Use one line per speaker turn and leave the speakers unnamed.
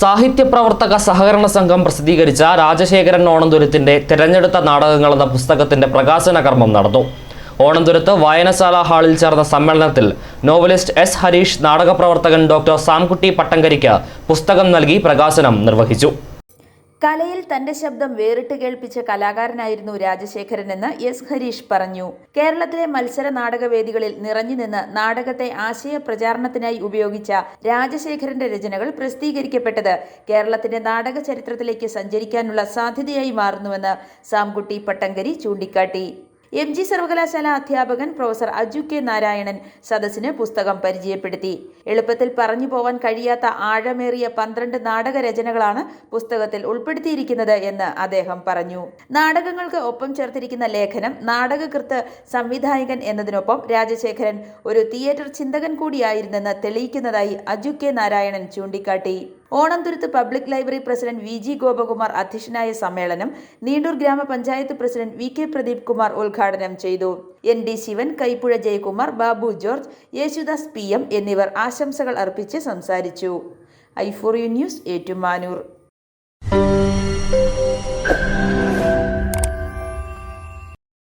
സാഹിത്യപ്രവർത്തക സഹകരണ സംഘം പ്രസിദ്ധീകരിച്ച രാജശേഖരൻ ഓണന്തുരത്തിന്റെ തിരഞ്ഞെടുത്ത നാടകങ്ങൾ എന്ന പുസ്തകത്തിന്റെ പ്രകാശന കർമ്മം നടന്നു. ഓണന്തുരത്ത് വായനശാല ഹാളിൽ ചേർന്ന സമ്മേളനത്തിൽ നോവലിസ്റ്റ് എസ് ഹരീഷ് നാടകപ്രവർത്തകൻ ഡോക്ടർ സാംകുട്ടി പട്ടങ്കരിക്ക് പുസ്തകം നൽകി പ്രകാശനം നിർവഹിച്ചു.
കലയിൽ തന്റെ ശബ്ദം വേറിട്ട് കേൾപ്പിച്ച കലാകാരനായിരുന്നു രാജശേഖരൻ എന്ന് എസ്. ഹരീഷ് പറഞ്ഞു. കേരളത്തിലെ മത്സര നാടകവേദികളിൽ നിറഞ്ഞുനിന്ന് നാടകത്തെ ആശയ പ്രചാരണത്തിനായി ഉപയോഗിച്ച രാജശേഖരന്റെ രചനകൾ പ്രസിദ്ധീകരിക്കപ്പെട്ടത് കേരളത്തിന്റെ നാടക ചരിത്രത്തിലേക്ക് സഞ്ചരിക്കാനുള്ള സാധ്യതയായി മാറുന്നുവെന്ന് സാംകുട്ടി പട്ടങ്കരി ചൂണ്ടിക്കാട്ടി. എം ജി സർവകലാശാല അധ്യാപകൻ പ്രൊഫസർ അജു കെ നാരായണൻ സദസ്സിന് പുസ്തകം പരിചയപ്പെടുത്തി. എളുപ്പത്തിൽ പറഞ്ഞു പോവാൻ കഴിയാത്ത ആഴമേറിയ പന്ത്രണ്ട് നാടകരചനകളാണ് പുസ്തകത്തിൽ ഉൾപ്പെടുത്തിയിരിക്കുന്നത് എന്ന് അദ്ദേഹം പറഞ്ഞു. നാടകങ്ങൾക്ക് ഒപ്പം ചേർത്തിരിക്കുന്ന ലേഖനം നാടകകൃത്ത് സംവിധായകൻ എന്നതിനൊപ്പം രാജശേഖരൻ ഒരു തിയേറ്റർ ചിന്തകൻ കൂടിയായിരുന്നെന്ന് തെളിയിക്കുന്നതായി അജു കെ നാരായണൻ ചൂണ്ടിക്കാട്ടി. Onamthuruthu public library president V G Gopakumar അധ്യക്ഷനായ സമ്മേളനം നീണ്ടൂർ ഗ്രാമപഞ്ചായത്ത് president V K Pradeep Kumar ഉദ്ഘാടനം ചെയ്തു. N D Sivan Kaipuzha Jayakumar Babu George Yesudas P M എന്നിവർ ആശംസകൾ അർപ്പിച്ച് സംസാരിച്ചു. U news Ettumanoor.